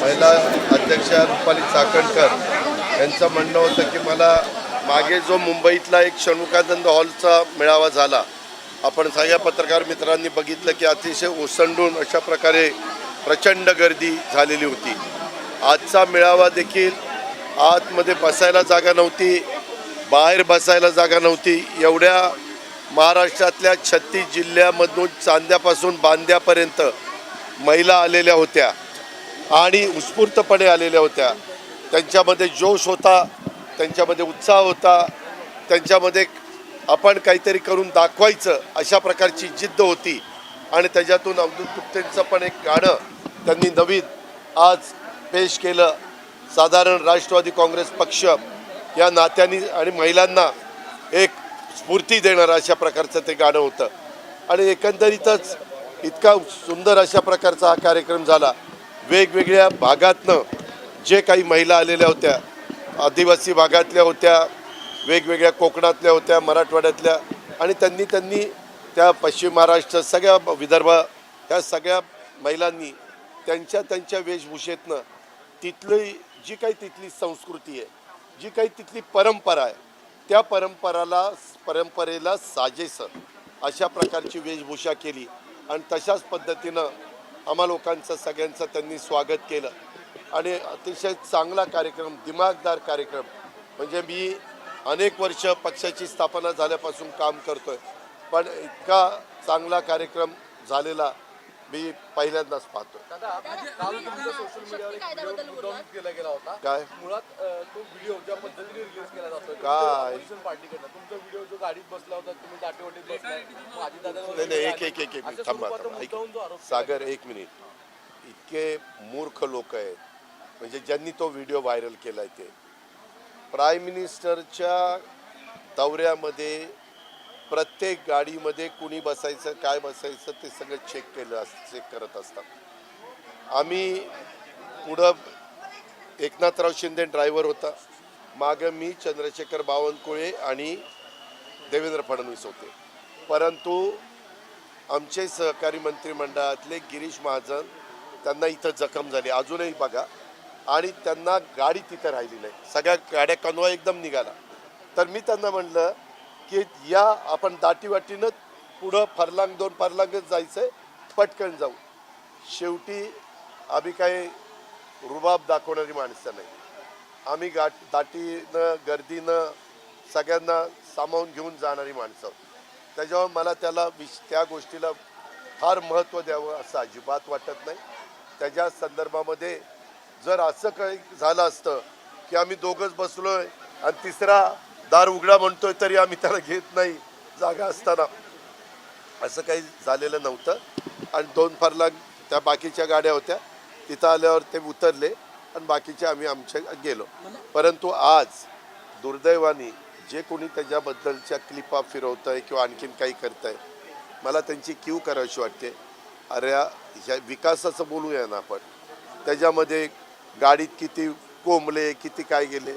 महिला अध्यक्षा रुपाली चाकणकर यांचं म्हणणं होतं की मला मागे जो मुंबईतला एक षण्मुखानंद हॉलचा मेळावा झाला आपण सगळ्या पत्रकार मित्रांनी बघितलं की अतिशय ओसंडून अशा प्रकारे प्रचंड गर्दी झालेली होती. आजचा मेळावा देखील आतमध्ये बसायला जागा नव्हती बाहेर बसायला जागा नव्हती. एवढ्या महाराष्ट्रातल्या छत्तीस जिल्ह्यामधून चांद्यापासून बांद्यापर्यंत महिला आलेल्या होत्या. आणि उत्स्फूर्तपणे आलेल्या होत्या. त्यांच्यामध्ये जोश होता त्यांच्यामध्ये उत्साह होता त्यांच्यामध्ये आपण काहीतरी करून दाखवायचं अशा प्रकारची जिद्द होती. आणि त्याच्यातून अब्दुल गुप्तेंचं पण एक गाणं त्यांनी नवीन आज पेश केलं. साधारण राष्ट्रवादी काँग्रेस पक्ष या नात्यांनी आणि महिलांना एक स्फूर्ती देणारं अशा प्रकारचं ते गाणं होतं. आणि एकंदरीतच इतका सुंदर अशा प्रकारचा हा कार्यक्रम झाला. वेगवेगळ्या भागातनं जे काही महिला आलेल्या होत्या आदिवासी भागातल्या होत्या वेगवेगळ्या कोकणातल्या होत्या मराठवाड्यातल्या आणि त्यांनी त्यांनी त्या पश्चिम महाराष्ट्र सगळ्या विदर्भ ह्या सगळ्या महिलांनी त्यांच्या त्यांच्या वेशभूषेतनं तिथली जी काही तिथली संस्कृती आहे जी काही तिथली परंपरा आहे त्या परंपराला परंपरेला साजेसं अशा प्रकारची वेशभूषा केली आणि तशाच पद्धतीनं आम्हा लोकांचं सगळ्यांचं त्यांनी स्वागत केलं. आणि अतिशय चांगला कार्यक्रम दिमागदार कार्यक्रम. म्हणजे मी अनेक वर्ष पक्षाची स्थापना झाल्यापासून काम करतोय. पण इतका चांगला कार्यक्रम झालेला मी पहिल्यांदाच पाहतोय. दादा काल तुमच्या सोशल मीडियावर एक व्हिडिओ मुद्दाम केला गेला होता. काय? मुळात तो व्हिडिओ ज्या पद्धतीने रिलीज केला जातो काय? ऑपोजिशन पार्टीकडनं तुमचा व्हिडिओ जो गाडीत बसला होता तुम्ही दाटेवाटीत नाही नाही एक एक एक एक थांबा ऐक. सागर एक मिनिट. इतके मूर्ख लोक आहेत. म्हणजे ज्यांनी तो व्हिडिओ व्हायरल केलाय ते. प्राईम मिनिस्टरच्या दौऱ्यामध्ये प्रत्येक गाडीमध्ये कुणी बसायचं काय बसायचं ते सगळं चेक केलं अस चेक करत असतात. आम्ही पुढं एकनाथराव शिंदे ड्रायव्हर होता. मागं मी चंद्रशेखर बावनकुळे आणि देवेंद्र फडणवीस होते. परंतु आमचे सहकारी मंत्रिमंडळातले गिरीश महाजन त्यांना इथं जखम झाली. अजूनही बघा. आणि त्यांना गाडी तिथं राहिली नाही. सगळ्या गाड्या कन्वा एकदम निघाला तर मी त्यांना म्हणलं की या आपण दाटीवाटीनं पुढं फरलांग दोन फरलांगच जायचं आहे पटकन जाऊ. शेवटी आम्ही काही रुबाब दाखवणारी माणसं नाही. आम्ही गाठ दाटीनं गर्दीनं सगळ्यांना सामावून घेऊन जाणारी माणसं त्याच्यामुळे मला त्याला विश त्या गोष्टीला फार महत्त्व द्यावं असं अजिबात वाटत नाही. त्याच्या संदर्भामध्ये जर असं काही झालं असतं की आम्ही दोघंच बसलो आहे आणि तिसरा दार उघडा म्हणतोय तरी आम्ही त्याला घेत नाही जागा असताना. असं काही झालेलं नव्हतं. आणि दोन फरला त्या बाकीच्या गाड्या होत्या. तिथं आल्यावर ते उतरले आणि बाकीचे आम्ही आमच्या गेलो. परंतु आज दुर्दैवाने जे कोणी त्याच्याबद्दलच्या क्लिपा फिरवत आहे किंवा आणखीन काही करत आहे मला त्यांची क्यू करावीशी वाटते. अरे ह्या विकासाचं बोलूया ना आपण. त्याच्यामध्ये गाडीत किती कोंबले किती काय गेले.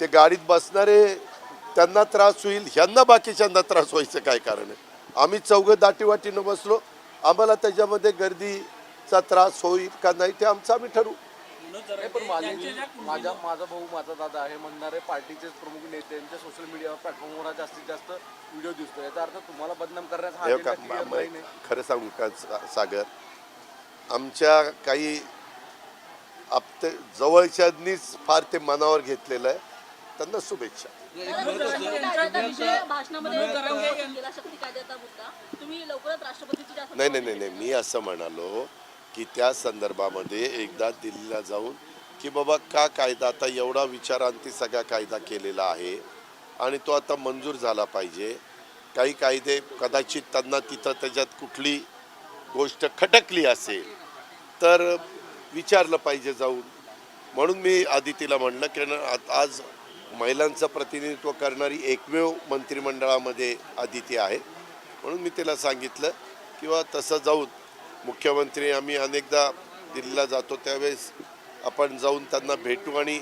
ते गाडीत बसणारे त्यांना त्रास होईल ह्यांना बाकीच्यांना त्रास व्हायचं काय कारण आहे? आम्ही चौघं दाटीवाटीनं बसलो. आम्हाला त्याच्यामध्ये गर्दीचा त्रास होईल का नाही ते आमचं आम्ही ठरवू. नाही, पण माझी माझा माझा भाऊ माझा दादा हे म्हणणारे पार्टीचे प्रमुख नेत्यांच्या सोशल मीडिया प्लॅटफॉर्मवर जास्तीत जास्त व्हिडिओ दिसतो याचा अर्थ तुम्हाला बदनाम करण्याचा खरं सांगू का सागर? आमच्या काही आपते जवळच्यांनीच फार ते मनावर घेतलेलं आहे. त्यांना शुभेच्छा. नाही नाही नाही नाही. मी असं म्हणालो की त्या संदर्भामध्ये एकदा दिल्लीला जाऊन की बाबा का कायदा आता एवढा विचारांती सगळा कायदा केलेला आहे आणि तो आता मंजूर झाला पाहिजे. काही कायदे कदाचित त्यांना तिथं त्याच्यात कुठली गोष्ट खटकली असेल तर विचारलं पाहिजे जाऊन. म्हणून मी आदितीला म्हणलं की न- आज महिलांचं प्रतिनिधित्व करणारी एकमेव मंत्रिमंडळामध्ये आदिती आहे. म्हणून मी तिला सांगितलं किंवा तसं जाऊन मुख्यमंत्री आम्ही अनेकदा दिल्लीला जातो त्यावेळेस आपण जाऊन त्यांना भेटू आणि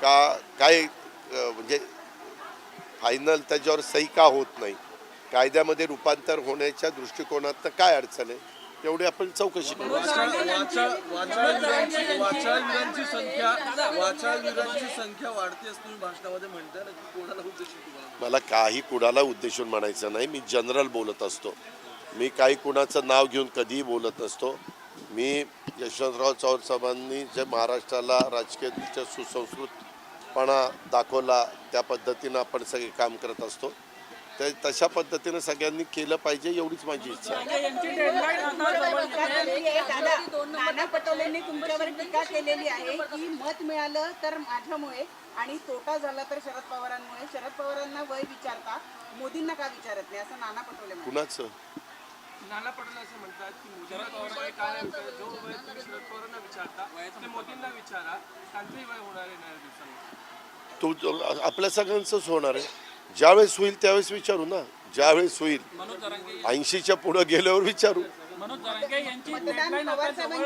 का काय म्हणजे फायनल त्याच्यावर सही का होत नाही? कायद्यामध्ये रूपांतर होण्याच्या दृष्टिकोनातनं काय अडचण आहे? तेवढी आपण चौकशी करू. वाचाळवीरांची संख्या वाचाळवीरांची संख्या वाढते असं तुम्ही भाषणामध्ये म्हणताय ना की कोणाला उद्देशून तुम्हाला? मला काही कुणाला उद्देशून म्हणायचं नाही. मी जनरल बोलत असतो. मी काही कुणाचं नाव घेऊन कधीही बोलत नसतो. मी यशवंतराव चव्हाण साहेबांनी जे महाराष्ट्राला राजकीय सुसंस्कृतपणा दाखवला त्या पद्धतीनं आपण सगळे काम करत असतो. तर तशा पद्धतीनं सगळ्यांनी केलं पाहिजे एवढीच माझी इच्छा नाना पटोलेंनी तुमच्यावर टीका केलेली आहे की मत मिळालं तर माझ्यामुळे आणि तोटा झाला तर शरद पवारांमुळे. शरद पवारांना वय विचारता मोदींना का विचारत नाही? असं नाना पटोले म्हणतात. कुणाचं? नाना पटोले असं म्हणतात की शरद पवारांनी काय जो वय तुम्ही शरद पवारांना विचारता ते मोदींना विचारा. त्यांचंही वय होणार आहे येणाऱ्या दिवसांनी तो जो- आपल्या सगळ्यांचंच होणार आहे. ज्यावेळेस होईल त्यावेळेस विचारू ना. ज्यावेळेस होईल. ऐंशीच्या पुढं गेल्यावर विचारू.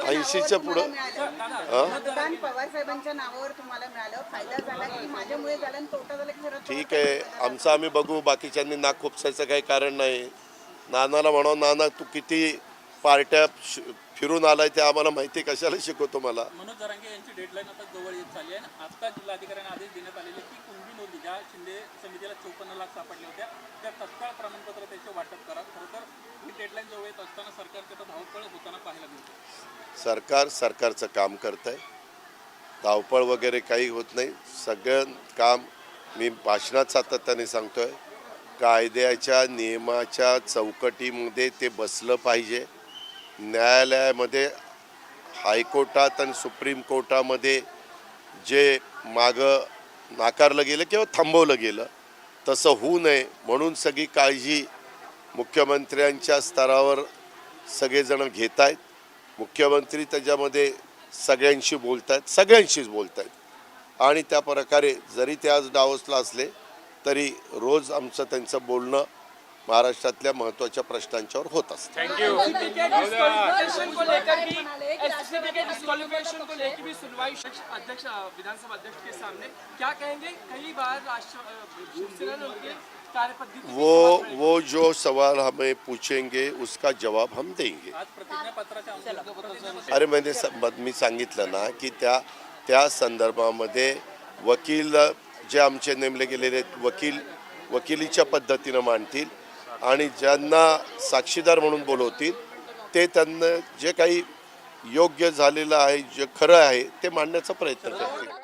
ऐंशीच्या पुढं तुम्हाला मिळालं मतदान पवार साहेबांच्या नावावर तुम्हाला मिळालं. फायदा झाला की माझ्यामुळे झाला आणि तोटा झाला की शरद ठीक आहे. आमचं आम्ही बघू. बाकीच्यांनी नाक खुपसायचं काही कारण नाही. नानाला म्हणावं नाना तू किती पार्ट्या श- फिरून आलाय ते आम्हाला माहिती कशाला शिकवतो मला? मनोज जरांगे यांची डेडलाईन आता जवळ येत चालली आहे जिल्हाधिकाऱ्यांना आदेश देण्यात आलेले की कुणबी ज्या शिंदे समितीला चोपन्न लाख सापडले होत्या त्या तत्काळ प्रमाणपत्र त्याचे वाटप करा. खरं तर ही डेडलाईन जवळ येत असताना सरकार त्याचा धावपळ होताना पाहायला मिळतो. सरकार सरकारचं काम करत आहे धावपळ वगैरे काही होत नाही. सगळं काम मी भाषणात सातत्याने सांगतोय. कायद्याच्या नियमाच्या चौकटीमध्ये ते बसलं पाहिजे. न्यायालयामध्ये हायकोर्टात आणि सुप्रीम कोर्टामध्ये जे मागं नाकारलं गेलं किंवा थांबवलं गेलं तसं होऊ नये. म्हणून सगळी काळजी मुख्यमंत्र्यांच्या स्तरावर सगळेजण घेत आहेत मुख्यमंत्री त्याच्यामध्ये सगळ्यांशी बोलत आहेत सगळ्यांशीच बोलत आहेत आणि त्या प्रकारे जरी ते आज डावसला असले तरी रोज आमचं त्यांचं बोलणं महाराष्ट्रातल्या महत्त्वाच्या प्रश्नांच्यावर होत असतं डिस्क्वालिफिकेशन को लेकर भी एससीबी के डिस्क्वालिफिकेशन को लेकर भी सुनवाई अध्यक्ष विधानसभा अध्यक्ष के सामने क्या कहेंगे कई बार राष्ट्र शिवसेना ने उनके कार्यपद्धति की वो। वो जो सवाल हमें पूछेंगे उसका जवाब हम देंगे अरे म्हणजे स- म- सांगितलं ना की त्या त्या संदर्भामध्ये वकील जे आमचे नेमले गेलेले वकील वकिलीच्या पद्धतीनं मांडतील आणि ज्यांना साक्षीदार म्हणून बोलवतील ते त्यांना जे काही योग्य झालेलं आहे जे खरं आहे ते मांडण्याचा प्रयत्न करतील.